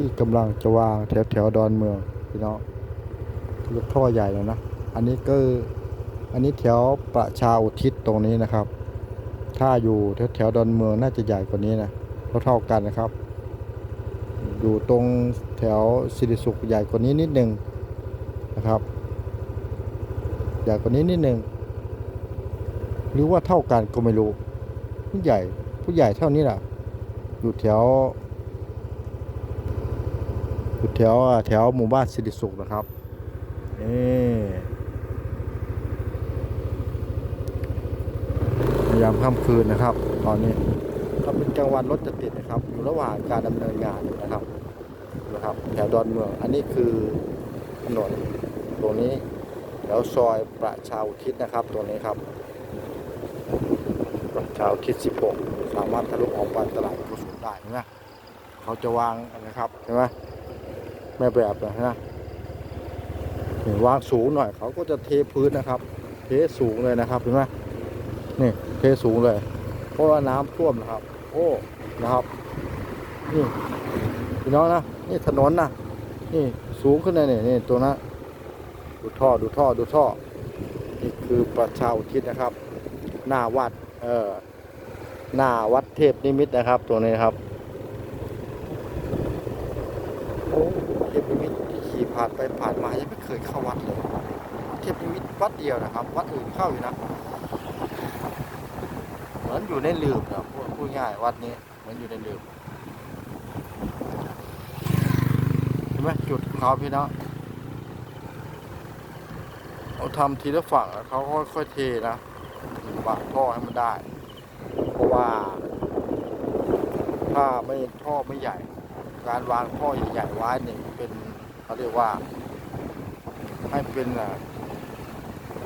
ที่กำลังจะวางแถวแถวดอนเมืองพี่น้องรถท่อใหญ่เลยนะ อันนี้ก็อันนี้แถวประชาอุทิศตรงนี้นะครับ ถ้าอยู่แถวแถวดอนเมืองน่าจะใหญ่กว่านี้นะเท่าๆกันนะครับ อยู่ตรงแถวสิริสุขใหญ่กว่านี้นิดนึงนะครับใหญ่กว่านี้นิดนึงหรือว่าเท่ากันก็ไม่รู้ผู้ใหญ่ผู้ใหญ่เท่านี้แหละอยู่แถว แถวแถวหมู่บ้านสิริสุขนะครับนี่ยามค่ำคืนนะครับ ตอนนี้ก็เป็นกลางวันรถจะติดนะครับ อยู่ระหว่างการดำเนินงานนะครับนะครับแถวดอนเมือง อันนี้คือถนนตรงนี้แล้วซอยประชาอุทิศนะครับตรงนี้ครับ ประชาอุทิศ 16 สามารถทะลุออกไปตลาดกุศลได้นไหมเขาจะวางนะครับเห็นไหม แม่แบบนะฮะนี่วางสูงหน่อยเขาก็จะเทพื้นนะครับ เทสูงเลยนะครับเห็นไหมนี่เทสูงเลย เพราะว่าน้ำท่วมนะครับ โอ้นะครับ นี่พี่น้องนะนี่ถนนนะนี่สูงขึ้นเลยนี่นี่ตัวนั้นดูท่อดูท่อดูท่อนี่คือประชาอุทิศนะครับ หน้าวัดเออหน้าวัดเทพนิมิตนะครับ ตัวนี้ครับโอ้ พนิมิตที่ขี่ผ่านไปผ่านมายังไม่เคยเข้าวัดเลย เทพนิมิตวัดเดียวนะครับ วัดอื่นเข้าอยู่นะ เหมือนอยู่ในลืมนะพูดพูดง่ายวัดนี้เหมือนอยู่ในลืมเห็นไหมจุดของเขาพี่น้องเขาทำทีละฝั่งแล้วเขาค่อยๆเทนะวางท่อให้มันได้ เพราะว่า ถ้าไม่ท่อไม่ใหญ่ การวางท่อใหญ่ๆไว้เนี่ยเป็นเขาเรียกว่าให้เป็นอะ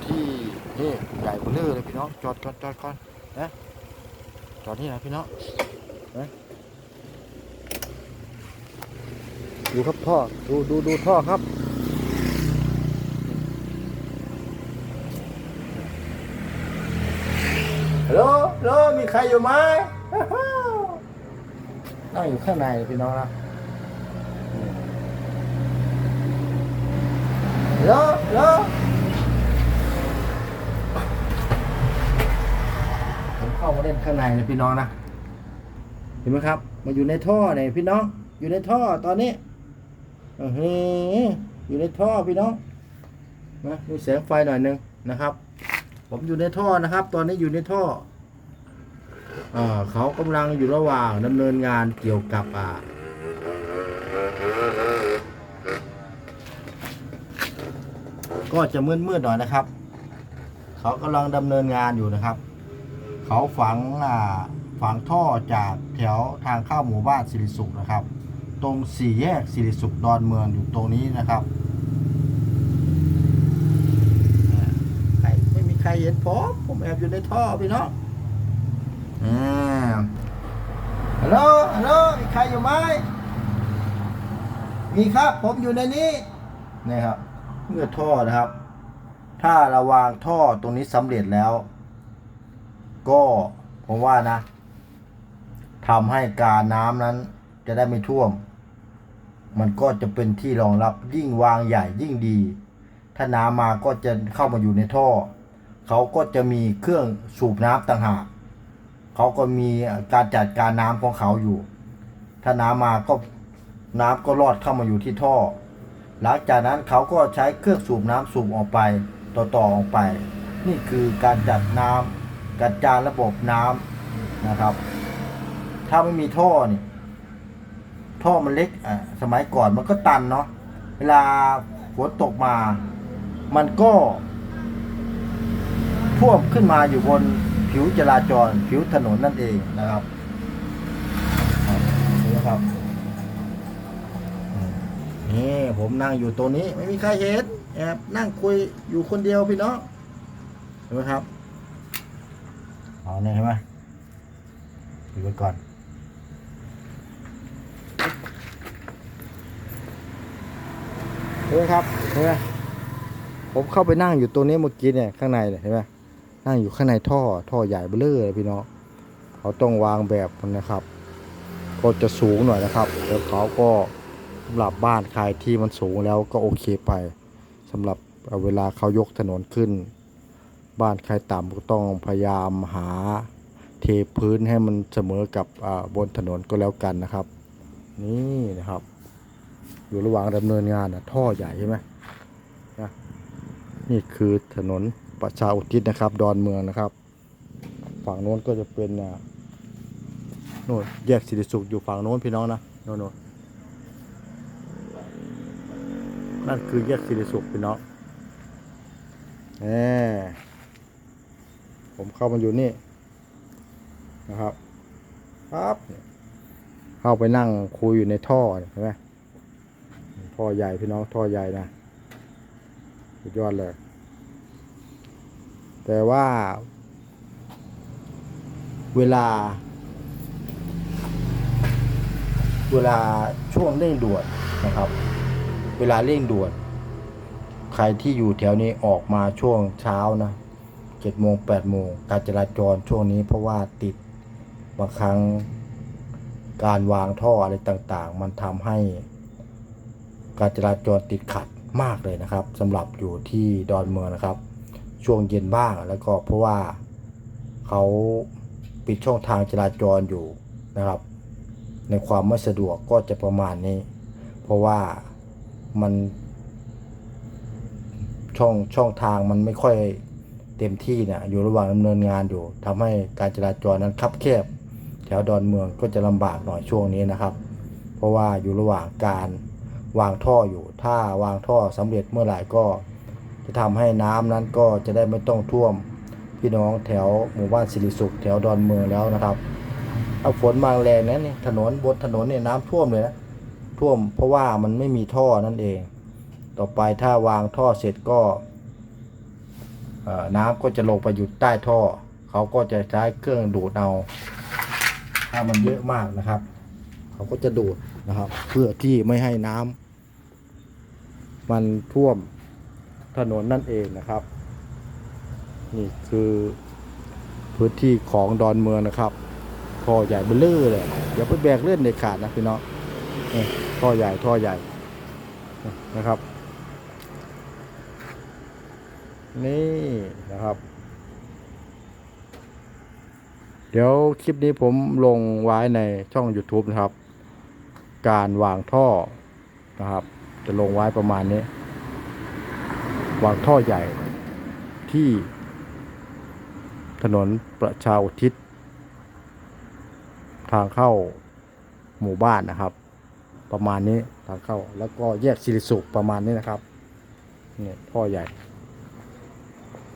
ที่นี่ใหญ่เบ้อเร่อเลยพี่น้องจอดจอดจอดก่อนนะจอดนี่นะพี่น้องนะดูครับท่อดูดูดูท่อครับฮัลโหลฮัลโหลมีใครอยู่ไหมนั่งอยู่ข้างในพี่น้องนะ ฮัลโหลฮัลโหลผมเข้ามาเล่นข้างในนะพี่น้องนะ เห็นไหมครับ มาอยู่ในท่อเนี่ยพี่น้อง อยู่ในท่อตอนนี้ออออยู่ในท่อพี่น้องนะมีแสงไฟหน่อยหนึงนะครับ ผมอยู่ในท่อนะครับ ตอนนี้อยู่ในท่ออเขากำลังอยู่ระหว่างดำเนินงานเกี่ยวกับอ่า ก็จะมืดๆหน่อยนะครับ เขากำลังดำเนินงานอยู่นะครับ เขาฝังอ่าฝังท่อจากแถวทางเข้าหมู่บ้านสิริสุขนะครับ ตรงสี่แยกสิริสุขดอนเมืองอยู่ตรงนี้นะครับอ่าใครไม่มีใครเห็นผมผมแอบอยู่ในท่อพี่น้องอ่าฮัลโหลฮัลโหลมีใครอยู่ไหมมีครับผมอยู่ในนี้นี่ครับ เมื่อท่อนะครับ ถ้าเราวางท่อตรงนี้สำเร็จแล้ว ก็ผมว่านะทำให้การน้ำนั้นจะได้ไม่ท่วม มันก็จะเป็นที่รองรับยิ่งวางใหญ่ยิ่งดี ถ้าน้ำมาก็จะเข้ามาอยู่ในท่อ เขาก็จะมีเครื่องสูบน้ำต่างหากเขาก็มีการจัดการน้ำของเขาอยู่ ถ้าน้ำมาก็น้ำก็รอดเข้ามาอยู่ที่ท่อ หลังจากนั้นเขาก็ใช้เครื่องสูบน้ำสูบออกไปต่อๆออกไป นี่คือการจัดน้ำจัดการระบบน้ำนะครับ ถ้าไม่มีท่อนี่ท่อมันเล็กอะสมัยก่อนมันก็ตันเนาะเวลาฝนตกมา มันก็ท่วมขึ้นมาอยู่บนผิวจราจร ผิวถนนนั่นเองนะครับนี่ครับ นี่ผมนั่งอยู่ตัวนี้ไม่มีใครเห็นแอบนั่งคุยอยู่คนเดียวพี่น้องเห็นไหมครับเอาเนี่ยเห็นไหมดูไว้ก่อนเห็นไหมครับเห็นไหมผมเข้าไปนั่งอยู่ตัวนี้เมื่อกี้เนี่ยข้างในเนี่ยเห็นไหมนั่งอยู่ข้างในท่อท่อใหญ่เบ้อเร่อเลยพี่น้องเขาต้องวางแบบนะครับ ก็จะสูงหน่อยนะครับแล้วเขาก็ำหรับบ้านใครที่มันสูงแล้วก็โอเคไปสำหรับเวลาเขายกถนนขึ้น บ้านใครต่ำก็ต้องพยายามหาเทพื้นให้มันเสมอกับบนถนนก็แล้วกันนะครับ นี่นะครับ อยู่ระหว่างดำเนินงานนะท่อใหญ่ใช่ไหมนะนี่คือถนนประชาอุทิศนะครับ ดอนเมืองนะครับ ฝั่งโน้นก็จะเป็นอ่าโน่นแยกสิริสุขอยู่ฝั่งโน้นพี่น้องนะโน่นโนั่นคือแยกสิริสุขพี่น้องแหมผมเข้ามาอยู่นี่นะครับครับเข้าไปนั่งคุยอยู่ในท่อเนี่ยเห็นไหมท่อใหญ่พี่น้องท่อใหญ่นะสุดยอดเลย แต่ว่า เวลา เวลาช่วงเร่งด่วนนะครับ เวลาเร่งด่วน ใครที่อยู่แถวนี้ออกมาช่วงเช้านะเจ็ดโมงแปดโมงการจราจรช่วงนี้เพราะว่าติดบางครั้งการวางท่ออะไรต่างๆ มันทำให้ การจราจรติดขัดมากเลยนะครับสำหรับอยู่ที่ดอนเมืองนะครับ ช่วงเย็นบ้างแล้วก็เพราะว่าเขาปิดช่องทางจราจรอยู่นะครับ ในความไม่สะดวกก็จะประมาณนี้ เพราะว่า มันช่องช่องทางมันไม่ค่อยเต็มที่เนี่ยอยู่ระหว่างดำเนินงานอยู่ทำให้การจราจรนั้นคับแคบ แถวดอนเมืองก็จะลำบากหน่อยช่วงนี้นะครับ เพราะว่าอยู่ระหว่างการวางท่ออยู่ ถ้าวางท่อสำเร็จเมื่อไหร่ก็ จะทำให้น้ำนั้นก็จะได้ไม่ต้องท่วม พี่น้องแถวหมู่บ้านสิริสุขแถวดอนเมืองแล้วนะครับเอาฝนมาแรงนั้นเนี่ยถนนบนถนนเนี่ยน้ำท่วมเลยนะ ท่วม เพราะว่ามันไม่มีท่อนั่นเอง ต่อไปถ้าวางท่อเสร็จก็น้ำก็จะลงไปอยู่ใต้ท่อ เขาก็จะใช้เครื่องดูดเอา ถ้ามันเยอะมากนะครับ เขาก็จะดูดนะครับ เพื่อที่ไม่ให้น้ำมันท่วมถนนนั่นเองนะครับ นี่คือพื้นที่ของดอนเมืองนะครับท่อใหญ่เบลเลอร์เลยอย่าไปแบกเลื่อนเด็ดขาดนะพี่น้อง ท่อใหญ่ท่อใหญ่นะครับ นี่นะครับ เดี๋ยวคลิปนี้ผมลงไว้ในช่อง YouTube นะครับ การวางท่อนะครับ จะลงไว้ประมาณนี้ วางท่อใหญ่ที่ถนนประชาอุทิศ ทางเข้าหมู่บ้านนะครับ ประมาณนี้ทางเข้า แล้วก็แยกสิริสุขประมาณนี้นะครับเนี่ยท่อใหญ่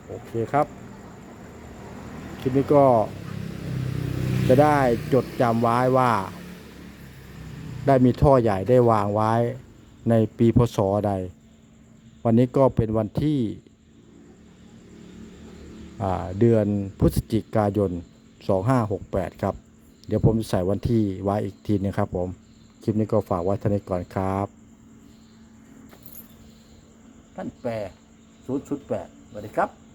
โอเคครับคลิปนี้ก็จะได้จดจำไว้ว่า ได้มีท่อใหญ่ได้วางไว้ในปีพศใด วันนี้ก็เป็นวันที่เดือนพฤศจิกายน 2568 ครับ เดี๋ยวผมจะใส่วันที่ไว้อีกทีนึงครับผม คลิปนี้ก็ฝากไว้เท่านี้ก่อนครับท่านแปร0 8สวัสดีครับ